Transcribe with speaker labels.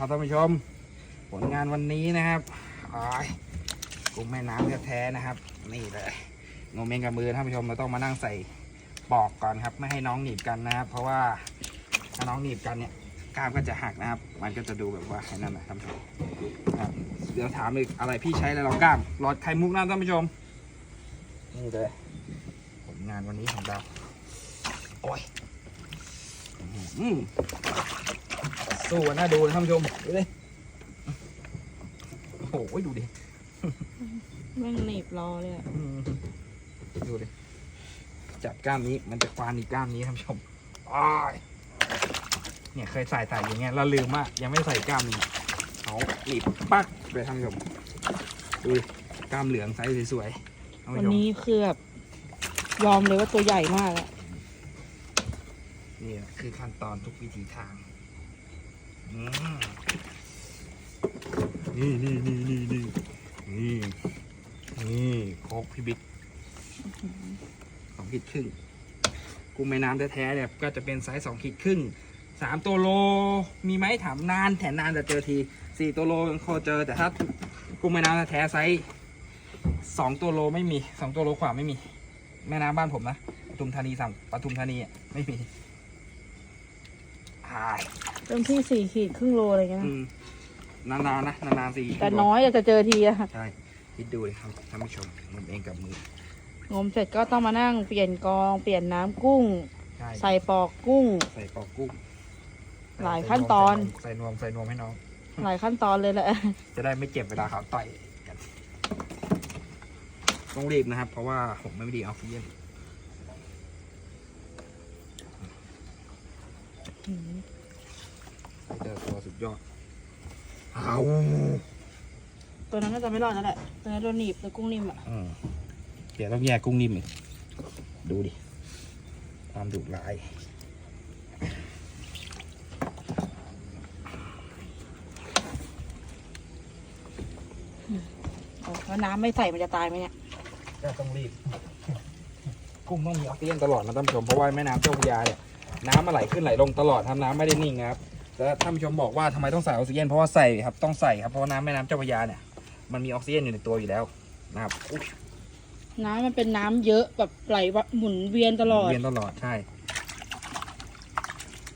Speaker 1: ครับท่านผู้ชม ผลงานวันนี้นะครับกุ้งแม่น้ำแท้ๆนะครับ นี่เลยงมเองกับมือท่านผู้ชมเราต้องมานั่งใส่ปอกก่อนครับ ไม่ให้น้องหนีบกันนะครับ เพราะว่าถ้าน้องหนีบกันเนี่ยกล้ามก็จะหักนะครับ มันก็จะดูแบบว่าไอ้นั่นนะท่านผู้ชมครับเดี๋ยวถามอีกอะไรพี่ใช้อะไรรองกล้ามหลอดไข่มุกนะท่านผู้ชม นี่เลยผลงานวันนี้ของเราโอ้ยอืม สู้กันน่าดูนะท่านผู้ชมดูดิโอ้โหดูดิ
Speaker 2: แม่งหนีบรอเลยอะ
Speaker 1: อืมดูดิจับกล้ามนี้มันจะควานอีกกล้ามนี้ท่านผู้ชมอ้ายเนี่ยเคยใส่ใส่อย่างเงี้ยแล้วลืมว่ายังไม่ใส่กล้ามนี้เขาหนีบปักเลยท่านผู้ชมดูดิกล้ามเหลืองไซส์สวยๆท่าน
Speaker 2: วัน
Speaker 1: ผู้ชม
Speaker 2: นี้คือแบบยอมเลยว่าตัวใหญ่มากอะ
Speaker 1: นี่แหละคือขั้นตอนทุกวิธีทางอืม นี่นี่นี่นี่นี่นี่นี่โคกพี่บิ๊กสองขีดครึ่งกุ้งแม่น้ำแท้ๆเนี่ยก็จะเป็นไซส์สองขีดครึ่งสามตัวโลมีไหมถามนานแถนนานแต่เจอทีสี่ตัวโลยังพอเจอแต่ถ้ากุ้งแม่น้ำแท้ไซส์สองตัวโลไม่มีสองตัวโลกว่าไม่มี แม่น้ำบ้านผมนะปทุมธานีสั่งปทุมธานีไม่มี หาย
Speaker 2: เต็มที่สี่ขีดครึ่งโลอะไรเงี้ย
Speaker 1: อื
Speaker 2: นะ
Speaker 1: มนานๆนะนานๆสิ
Speaker 2: แต่น้อยอะจะเจอทีอะ
Speaker 1: ใช่คิดดูเลยครับท่านผู้ชมผมเองกับมือ
Speaker 2: งมเสร็จก็ต้องมานั่งเปลี่ยนกองเปลี่ยนน้ำกุ้ง
Speaker 1: ใช่
Speaker 2: ใส่ปอกกุ้ง
Speaker 1: ใส่ปอกกุ้ง
Speaker 2: หลายขั้นตอน
Speaker 1: ใส่นวมใส่นวมให้น้อง
Speaker 2: หลายขั้นตอนเลยแหละ
Speaker 1: จะได้ไม่เจ็บเวลาเขาต่อยกันต้องรีบนะครับ เพราะว่าผมไม่ดีออกซิเจน ใส่เจอตัวสุดยอดเอา
Speaker 2: ตัวนั้นน่าจะไม่รอดแล้วแหละตัวนั้นโดนหนีบตัวกุ้งนิ่มอะ
Speaker 1: อืมเดี๋ยวต้องแยกกุ้งนิ่มอีกดูดิ ความดุร้าย
Speaker 2: โอ้แล้วน้ำไม่ใส่มันจะตายไหมเนี่ย
Speaker 1: ก็ต้องรีบ กุ้งต้องมีออกซิเจนตลอดนะท่านผู้ชมเพราะว่าแม่น้ำเจ้าพระยาเนี่ย น้ำมันไหลขึ้นไหลลงตลอดทำน้ำไม่ได้นิ่งนะครับแล้วท่านผู้ชมบอกว่าทำไมต้องใส่ออกซิเจนเพราะว่าใส่ครับต้องใส่ครับเพราะว่าน้ำแม่น้ำเจ้าพระยาเนี่ยมันมีออกซิเจนอยู่ในตัวอยู่แล้วนะครับอุ๊ย
Speaker 2: น้ำมันเป็นน้ำเยอะแบบไหลวะหมุนเวียนตลอด
Speaker 1: เวียนตลอดใช่